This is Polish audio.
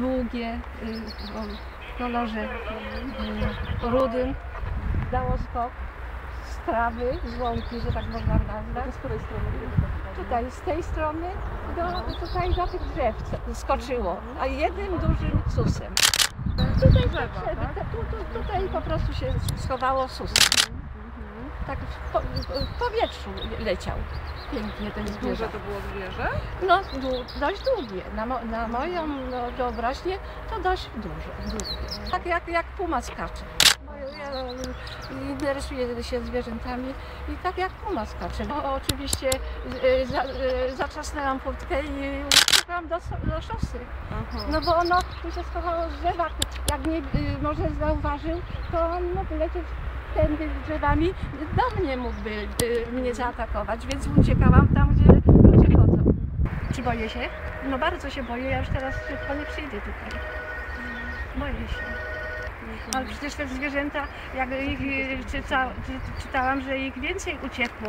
długie, y, o kolorze y, rudym. Dało skok z trawy, z łąki, że tak można nazwać. Z której strony? Tutaj, z tej strony do, tutaj do tych drzew skoczyło, a jednym dużym susem. Tutaj, tak? tu, tu, tutaj po prostu się schowało sus. Tak w, po, w powietrzu leciał. Pięknie ten zwierzę. Duże to było zwierzę? No, du- dość długie. Na, mo, na moją no, wyobraźnię to dość duże. długie. Tak jak, jak puma skacze. Ja e, interesuję się zwierzętami i tak jak puma skacze. No, oczywiście e, za, e, zatrzasnęłam furtkę i uciekłam do, do szosy. Aha. No bo ono tu się schowało w drzewach. Jak mnie y, może zauważył, to on mógł lecieć tędy drzewami. Do mnie mógłby y, mnie zaatakować, więc uciekałam tam, gdzie ludzie chodzą. Czy boję się? No bardzo się boję. Ja już teraz szybko nie przyjdę tutaj. Boję się. Ale przecież te zwierzęta, jak ich y, czyta, czy, czytałam, że ich więcej uciekło